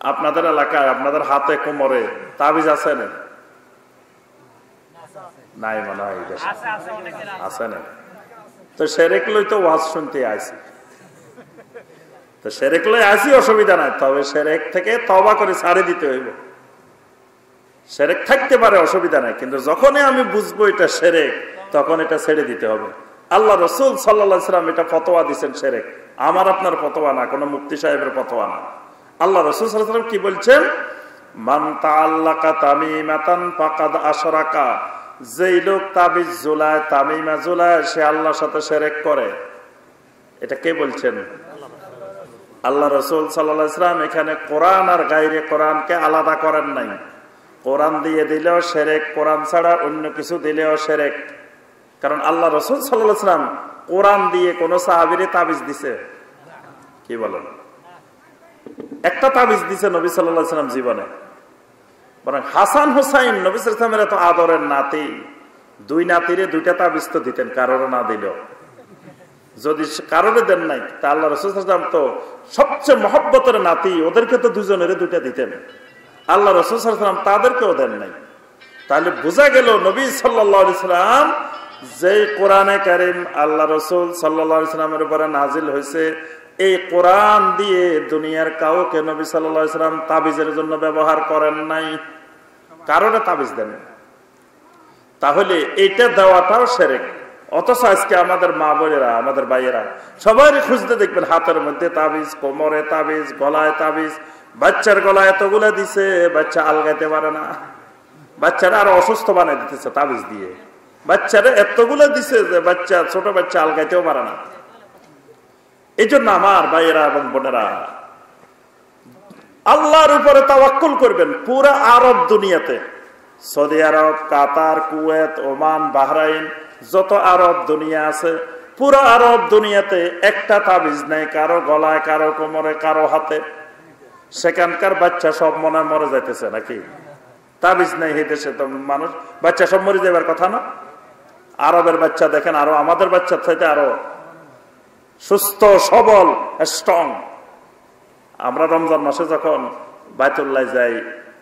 আপনাদের এলাকায় আপনাদের হাতে কোমরে তাবিজ আছে না? নাই মনে হয় আছে না? তো সেরেক লই তো ওয়াজ শুনতে আইসি তো সেরেক লই আসি অসুবিধা নাই। তবে সেরেক থেকে তবা করে ছাড়ে দিতে হইব। সেরেক থাকতে পারে অসুবিধা নাই। কিন্তু যখনই আমি বুঝব এটা সেরেক তখন এটা ছেড়ে দিতে হবে। আল্লাহ রসুল সাল্লা সাল্লাম এটা ফতোয়া দিচ্ছেন সেরেক। আমার আপনার ফতোয়া না কোনো মুক্তি সাহেবের ফতোয়া না। আল্লাহ রসুল সাল্লাম কি বলছেন? মান্তা আল্লাকা তামিমাতান ফাকাদ আশরাকা। যেই লোক তাবিজ জুলায় তামিমা জুলায় সে আল্লাহর সাথে সেরেক করে। এটা কে বলছেন? আল্লাহ রসুল সাল্লাম এখানে কোরআন আর গাইরে কোরআনকে আলাদা করেন নাই। কোরআন দিয়ে দিলেও সেরেক, কোরআন ছাড়া অন্য কিছু দিলেও সেরেক। কারণ আল্লাহ রসুল সাল্লাম কোরআন দিয়ে কোন সাহাবিরে তাবিজ দিছে। কি বলেন? একটা তাবিজ দিছে নবী সাল্লাম জীবনে। বরং হাসান হুসাইন, নবী সালামের এত আদরের নাতি, দুই নাতিরে দুইটা তাবিজ তো দিতেন, কারোর না দিলেও। যদি কারণে দেন নাই, তা আল্লাহ রসুলাম তো সবচেয়ে মহব্বতের নাতি, ওদেরকে তো দুজনের দুইটা দিতেন। আল্লাহ রসুলাম তাদেরকেও দেন নাই। তাহলে বোঝা গেল নবী সাল্লাম যে কোরআনে কারিম আল্লাহ রসুল সাল্লামের উপরে নাজিল হয়েছে এই কোরআন দিয়ে দুনিয়ার কাউকে নবী সাল্লাম তাবিজের জন্য ব্যবহার করেন নাই। কারণে তাবিজ দেন? তাহলে এইটা দেওয়াটাও সেরেক। অথচ আজকে আমাদের মা বোনেরা, আমাদের ভাইয়েরা সবাই খুঁজতে দেখবেন, হাতের মধ্যে তাবিজ, কোমরে তাবিজ, গলায় তাবিজ। বাচ্চার গলায় এতগুলো দিছে, বাচ্চা আলগাইতে পারে না। বাচ্চারা আরও অসুস্থ বানাই দিতেছে তাবিজ দিয়ে। বাচ্চারা এতগুলো দিছে যে বাচ্চা, ছোট বাচ্চা আলগাইতেও পারে না। এই জন্য আমার ভাইয়েরা এবং বোনেরা, আল্লাহর উপরে তাওয়াক্কুল করবেন পুরা আরব দুনিয়াতে। Saudi Arab, Qatar, Kuwait, Oman, Bahrain, যত আরব দুনিয়া আছে, পুরো আরব দুনিয়াতে একটা তাবিজ নেই, কারও গলায়, কারও কোমরে, কারও হাতে। সেখানকার বাচ্চা সব মনে মরে যাইতেছে নাকি? তাবিজ নেই এই দেশে তো মানুষ। বাচ্চা সব মরে যাবার কথা না? আরবের বাচ্চা দেখেন, আরও আমাদের বাচ্চার চাইতে আরও সুস্থ, সবল স্ট্রং আমরা রমজান মাসে যখন বাইতুল্লাহ যাই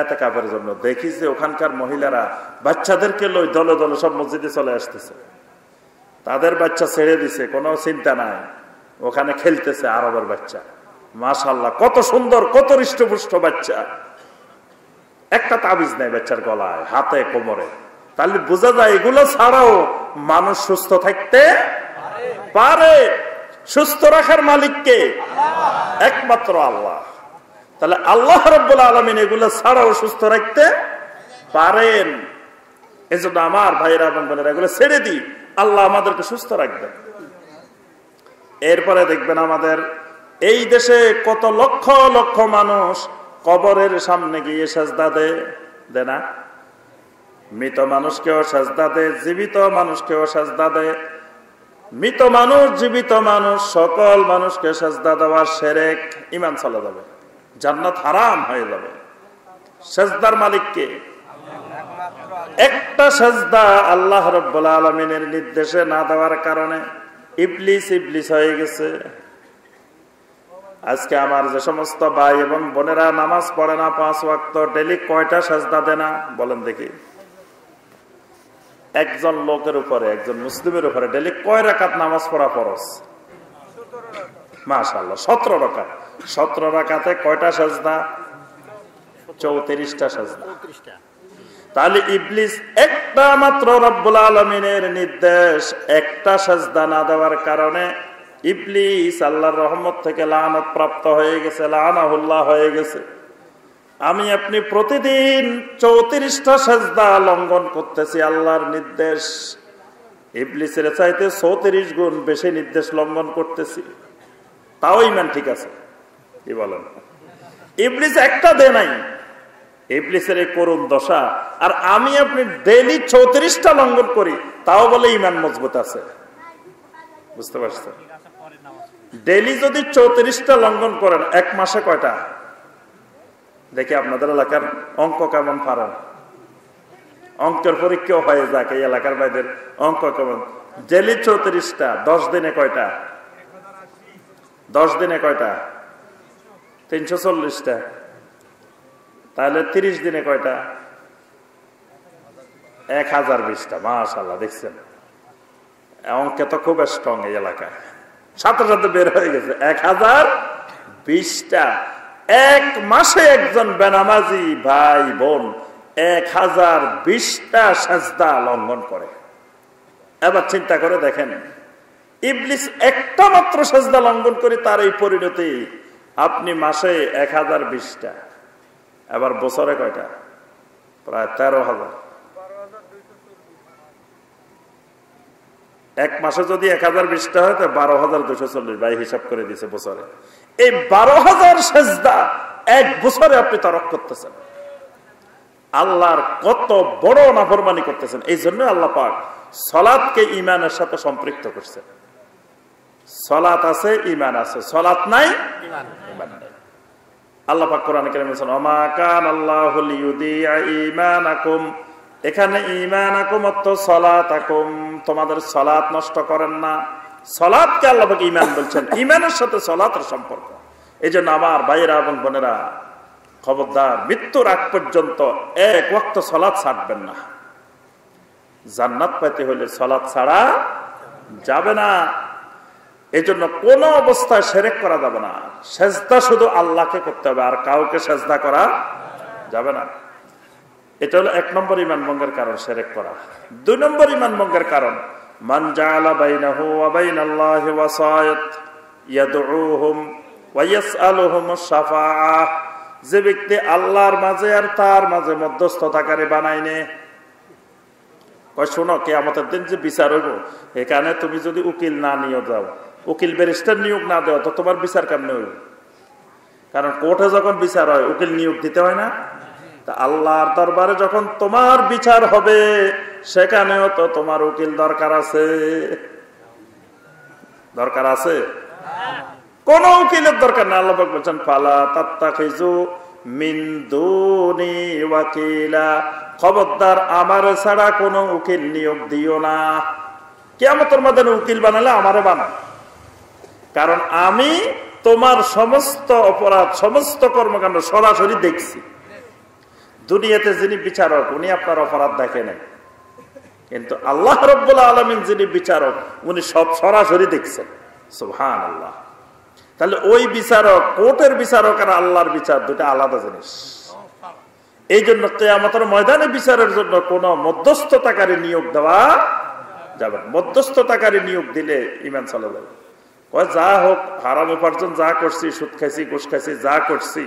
এতে কাপের জন্য দেখি যে ওখানকার মহিলারা বাচ্চাদেরকে লই দলে দলে সব মসজিদে চলে আসতেছে। তাদের বাচ্চা ছেড়ে দিছে, কোনো চিন্তা নাই। ওখানে খেলতেছে আরবের বাচ্চা। মাশাল্লাহ কত সুন্দর, কত হৃষ্টপুষ্ট বাচ্চা। একটা তাবিজ নেই বাচ্চার গলায়, হাতে, কোমরে। তাহলে বোঝা যায় এগুলো ছাড়াও মানুষ সুস্থ থাকতে পারে। সুস্থ রাখার মালিককে? একমাত্র আল্লাহ। তাহলে আল্লাহ রব্বুল আলমিন এগুলো ছাড়াও সুস্থ রাখতে পারেন। এজন্য আমার ভাইরা এবং বোনেরা, এগুলো ছেড়ে দিই। আল্লাহ আমাদেরকে সুস্থ রাখবেন। এরপরে দেখবেন আমাদের এই দেশে কত লক্ষ লক্ষ মানুষ কবরের সামনে গিয়ে সাজদা দে না? মৃত মানুষকেও সাজদা দে জীবিত মানুষকেও সাজদা দে মৃত মানুষ, জীবিত মানুষ, সকল মানুষকে সেজদা দেওয়ার সেরেক ইমান চলে যাবে। জান্নাত হারাম হয়ে যাবে। সেজদার মালিককে একটা সেজদা আল্লাহ রব্বুল আলমিনের নির্দেশে না দেওয়ার কারণে ইবলিস ইবলিস হয়ে গেছে। আজকে আমার যে সমস্ত ভাই এবং বোনেরা নামাজ পড়ে না, পাঁচ ওয়াক্ত ডেলি কয়টা সাজদা দেয় না, বলেন দেখি। একজন লোকের উপরে একজন মুসলিমের উপরে ডেলি কয় রাকাত নামাজ পড়া ফরস মাশাল্লাহ সতেরো রাকাত। সতেরো রাকাতে কয়টা সাজদা? চৌত্রিশটা সাজদা। তাহলে ইবলিস একটা মাত্র রব্বুল আলমিনের নির্দেশ একটা সাজদা না দেওয়ার কারণে ইবলিস আল্লাহর রহমত থেকে লানত প্রাপ্ত হয়ে গেছে লানাহুল্লাহ হয়ে গেছে। আমি আপনি প্রতিদিন চৌত্রিশটা সাজদা লঙ্ঘন করতেছি, আল্লাহর নির্দেশ। ইবলিসের চাইতে চৌত্রিশ গুণ বেশি নির্দেশ লঙ্ঘন করতেছি। তাও ইমান ঠিক আছে, কি বলেন? ইবলিস একটা দে নাই, ইবলিসের এই করুণ দশা। আর আমি আপনি ডেলি চৌত্রিশটা লঙ্ঘন করি, তাও বলে ইমান মজবুত আছে। বুঝতে পারছেন? ডেলি যদি চৌত্রিশটা লঙ্ঘন করেন, এক মাসে কয়টা? দেখি আপনাদের এলাকার অঙ্ক কেমন পারেন অঙ্কের পরীক্ষাও হয়ে যাক এই এলাকার বাইদের অঙ্ক কেমন? ডেলি চৌত্রিশটা, দশ দিনে কয়টা? দশ দিনে কয়টা? তিনশো চল্লিশটা। তাহলে তিরিশ দিনে কয়টা? এক হাজার বিশটা মাশাল্লাহ দেখছেন? অঙ্কে তো খুব স্ট্রং এই এলাকায়। সাথে সাথে বের হয়ে গেছে। এক হাজার বিশটা। এক মাসে একজন বেনামাজি ভাই বোন এক হাজার বিশটা সাজদা লঙ্ঘন করে। এবার চিন্তা করে দেখেন, ইবলিস একটা মাত্র সাজদা লঙ্ঘন করে তার এই পরিণতি। আপনি মাসে এক হাজার বিশটা, এবার বছরে কয়টা? প্রায় তেরো হাজার। এক মাসে যদি এক হাজার বিশটা হয় তো বারো হাজার দুশো চল্লিশ ভাই হিসাব করে দিছে বছরে। এই বারো হাজার সেজদা এক বছরে আপনি তরক করতেছেন। আল্লাহর কত বড় নাফরমানি করতেছেন। এই জন্য আল্লাহ পাক সলাদকে ইমানের সাথে সম্পৃক্ত করছেন সলাত আছে ইমান আছে। সলাত নাই ইমান নাই। আল্লাহ পাক কোরআন কেন বলছেন কান আল্লাহ ইমানাকুম এখানে ইমান সলাত তোমাদের সলাত নষ্ট করেন না। সলাদকে আল্লাহ ইমান বলছেন। ইমানের সাথে সলাতের সম্পর্ক। এই জন্য আমার ভাইয়েরা এবং বোনেরা, খবরদার, মৃত্যুর আগ পর্যন্ত এক ওয়াক্ত সলাদ ছাড়বেন না। জান্নাত পাইতে হলে সলাদ ছাড়া যাবে না। এই জন্য কোন অবস্থায় সেরেক করা যাবে না। সেজদা শুধু আল্লাহকে করতে হবে, আর কাউকে সেজদা করা যাবে না। এটা হলো এক নম্বর ইমান ভঙ্গের কারণ, সেরেক করা। দুই নম্বর ইমান ভঙ্গের কারণ, মান শাফাআহ যে ব্যক্তি আল্লাহর মাঝে আর তার মাঝে মধ্যস্থতাকারী বানায় নে। শোনো কে আমাদের দিন যে বিচার হইব, এখানে তুমি যদি উকিল না নিয়ে যাও উকিল ব্যারিস্টার নিয়োগ না দেওয়া, তো তোমার বিচার কেমনে হইব? কারণ কোর্টে যখন বিচার হয়, উকিল নিয়োগ দিতে হয় না আল্লাহর দরবারে যখন তোমার বিচার হবে, সেখানেও তো তোমার উকিল দরকার আছে। দরকার আছে? কোন উকিলের দরকার না আল্লাহ বলছেন, ফালা তাত্তা খেজু ওয়াকিলা। খবরদার, আমার ছাড়া কোনো উকিল নিয়োগ দিও না। কেমতের মধ্যে উকিল বানালে আমারে বানান কারণ আমি তোমার সমস্ত অপরাধ, সমস্ত কর্মকাণ্ড সরাসরি দেখছি। দুনিয়াতে যিনি বিচারক, উনি আপনার অপরাধ দেখে নাই। কিন্তু আল্লাহ রব্বুল্লা আলমিন যিনি বিচারক, উনি সব সরাসরি দেখছেন। সুহান আল্লাহ তাহলে ওই বিচারক, কোর্টের বিচারক আর আল্লাহর বিচার দুটা আলাদা জিনিস। এই জন্য কেয়ামতের ময়দানে বিচারের জন্য কোন মধ্যস্থতাকারী নিয়োগ দেওয়া যাবে মধ্যস্থতাকারী নিয়োগ দিলে ইমান চলে যাবে। যা হোক, হারাম উপার্জন যা করছি, সুদ খাইছি, ঘুষ খাইছি, যা করছি,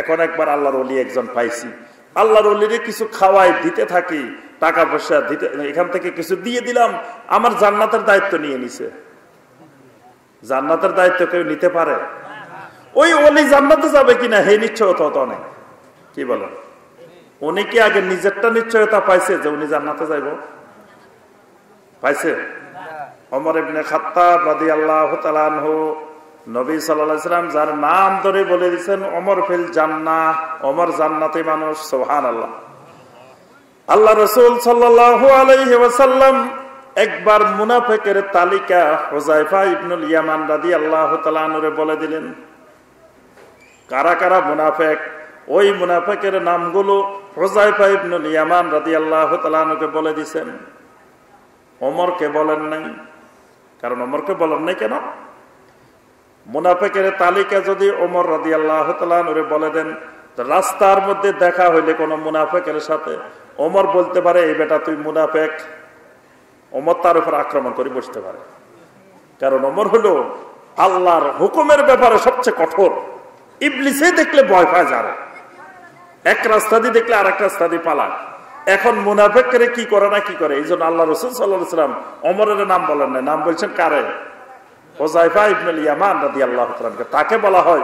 এখন একবার আল্লাহর অলি একজন পাইছি। আল্লাহর অলিরে কিছু খাওয়াই দিতে থাকি টাকা পয়সা দিতে এখান থেকে কিছু দিয়ে দিলাম আমার জান্নাতের দায়িত্ব নিয়ে নিছে। জান্নাতের দায়িত্ব কেউ নিতে পারে? ওই অলি জান্নাতে যাবে কিনা হে নিশ্চয়তা তো অনেক। কি বলেন? উনি কি আগে নিজেরটা নিশ্চয়তা পাইছে যে উনি জান্নাতে যাইব? পাইছে? অমর ইবনে খাত্তাব রাদিয়াল্লাহু তাআলা আনহু নবী সাল্লাম যার নাম ধরে বলে দিচ্ছেন অমর ফিল জান্না অমর জান্নাতে মানুষ সোহান আল্লাহ আল্লাহ রসুল আলাইহি একবার মুনাফেকের তালিকা হোজাইফা ইবনুল ইয়ামান রাদি আল্লাহ তালুরে বলে দিলেন, কারা কারা মুনাফেক? ওই মুনাফেকের নামগুলো হোজাইফা ইবনুল ইয়ামান রাদি আল্লাহ তালুকে বলে দিছেন অমরকে বলেন নাই। কারণ অমরকে বলেন নাই কেন? মুনাফেকের তালিকা যদি ওমর রাদি আল্লাহ বলে দেন রাস্তার মধ্যে দেখা হইলে কোন মুনাফেকের সাথে। ওমর বলতে পারে, এই বেটা, তুই মুনাফেক। ওমর তার উপর আক্রমণ করে বসতে পারে। কারণ ওমর হলো আল্লাহর হুকুমের ব্যাপারে সবচেয়ে কঠোর। ইবলিসে দেখলে ভয় পায় যারা। এক রাস্তা দিয়ে দেখলে আর এক রাস্তা দিয়ে পালা এখন মুনাফেক করে কি করে না কি করে? এই জন্য আল্লাহ রসুল সাল্লাহাম অমরের নাম বলেন না নাম বলছেন কারে? তাকে বলা হয়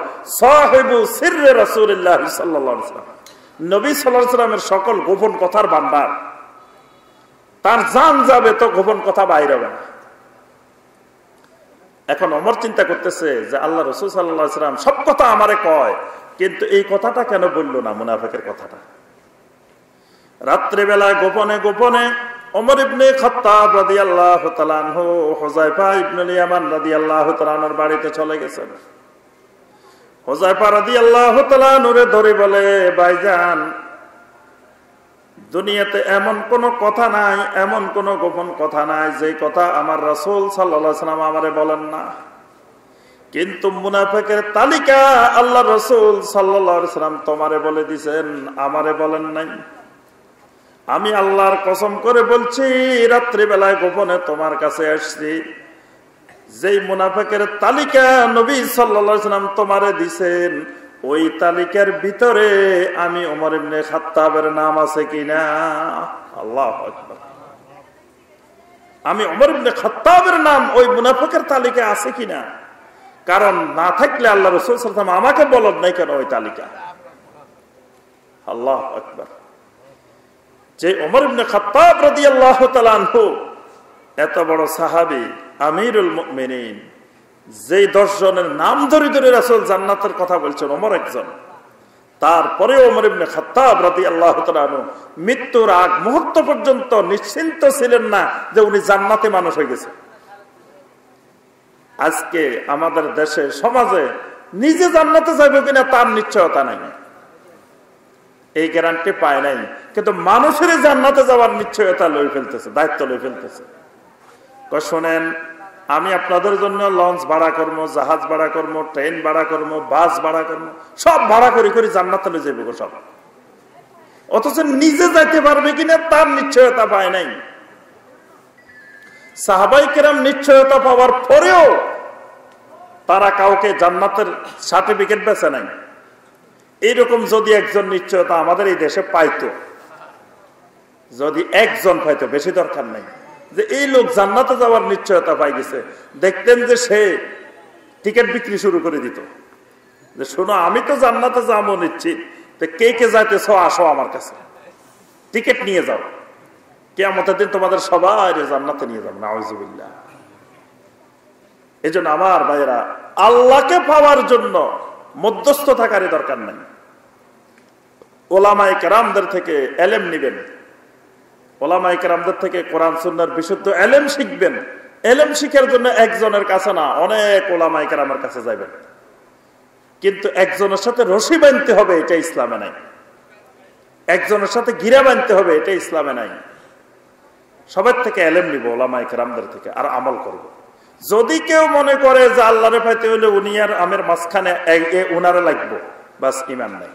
নবী সাল্লাহ সকল গোপন কথার ভান্ডার। তার জান যাবে তো গোপন কথা বাইর হবে না। এখন অমর চিন্তা করতেছে যে আল্লাহ রসুল সাল্লাম সব কথা আমারে কয়, কিন্তু এই কথাটা কেন বলল না মুনাফেকের কথাটা? রাত্রেবেলায় গোপনে গোপনে অমর ইবনে খত্তাব রাদি আল্লাহ তালানহু হোজাইফা ইবনুল ইয়ামান রাদি আল্লাহ তালানোর বাড়িতে চলে গেছেন। হোজাইফা রাদি আল্লাহ নুরে ধরে বলে ভাইজান দুনিয়াতে এমন কোন কথা নাই, এমন কোন গোপন কথা নাই যে কথা আমার রসুল সাল্লাম আমারে বলেন না। কিন্তু মুনাফেকের তালিকা আল্লাহ রসুল সাল্লাম তোমারে বলে দিছেন, আমারে বলেন নাই। আমি আল্লাহর কসম করে বলছি, রাত্রিবেলায় গোপনে তোমার কাছে আসছি। যেই মুনাফেকের তালিকা নবী সাল্লাম তোমারে দিছেন, ওই তালিকার ভিতরে আমি ওমর ইবনে খাত্তাবের নাম আছে কিনা? আল্লাহ আমি ওমর ইবনে খাত্তাবের নাম ওই মুনাফেকের তালিকা আছে কিনা? কারণ না থাকলে আল্লাহ রসুল আমাকে বলদ নাই কেন ওই তালিকা? আল্লাহ আকবর। যে ওমর ইবনে খাত্তাব রাদিয়াল্লাহু তাআলা আনহু, এত বড় সাহাবী, আমিরুল মুমিনিন, যেই দশ জনের নাম ধরে ধরে রাসূল জান্নাতের কথা বলছেন, ওমর একজন। তারপরে ওমর ইবনে খাত্তাব রাদিয়াল্লাহু তাআলা আনহু মৃত্যুর আগ মুহূর্ত পর্যন্ত নিশ্চিন্ত ছিলেন না যে উনি জান্নাতে মানুষ হয়ে গেছে। আজকে আমাদের দেশে, সমাজে নিজে জান্নাতে যাবে কিনা তার নিশ্চয়তা নাই। এই গ্যারান্টি পায় নাই। কিন্তু মানুষের জান্নাতে যাওয়ার নিশ্চয়তা লই ফেলতেছে, দায়িত্ব লই ফেলতেছে। শোনেন, আমি আপনাদের জন্য লঞ্চ ভাড়া করব, জাহাজ ভাড়া করব ট্রেন ভাড়া করব বাস ভাড়া করব, সব ভাড়া করে করে জান্নাতে লই যাব সব। অথচ নিজে যাইতে পারবে কিনা তার নিশ্চয়তা পায় নাই। সাহাবাই কেরাম নিশ্চয়তা পাওয়ার পরেও তারা কাউকে জান্নাতের সার্টিফিকেট বেছে নাই। এইরকম যদি একজন নিশ্চয়তা আমাদের এই দেশে পাইতো, যদি একজন পাইতো, বেশি দরকার নাই। যে এই লোক জান্নাতে যাওয়ার নিশ্চয়তা পাই গেছে, দেখতেন যে সে টিকিট বিক্রি শুরু করে দিত। যে শোনো, আমি তো জান্নাতে যাব নিচ্ছি তো কে কে যাইতেছ আসো আমার কাছে। টিকিট নিয়ে যাও। কেমতের দিন তোমাদের সবাই জান্নাতে নিয়ে যাব নাউজুবিল্লা এই জন্য আমার ভাইয়েরা, আল্লাহকে পাওয়ার জন্য মধ্যস্থ থাকারই দরকার নাই। ওলামাই কেরামদের থেকে এলেম নিবেন। ওলামাই কেরামদের থেকে কোরআন, সুন্নার বিশুদ্ধ এলেম শিখবেন। এলেম শিখার জন্য একজনের কাছে না, অনেক ওলামাই কেরামের কাছে যাবেন কিন্তু একজনের সাথে রশি বানতে হবে, এটা ইসলামে নাই। একজনের সাথে গিরা বানতে হবে, এটা ইসলামে নাই। সবার থেকে এলেম নিব ওলামাই কেরামদের থেকে, আর আমল করব। যদি কেউ মনে করে যে আল্লাহরে পাইতে হলে উনি আর আমের মাঝখানে উনারে লাগবো, বাস ইমান নাই।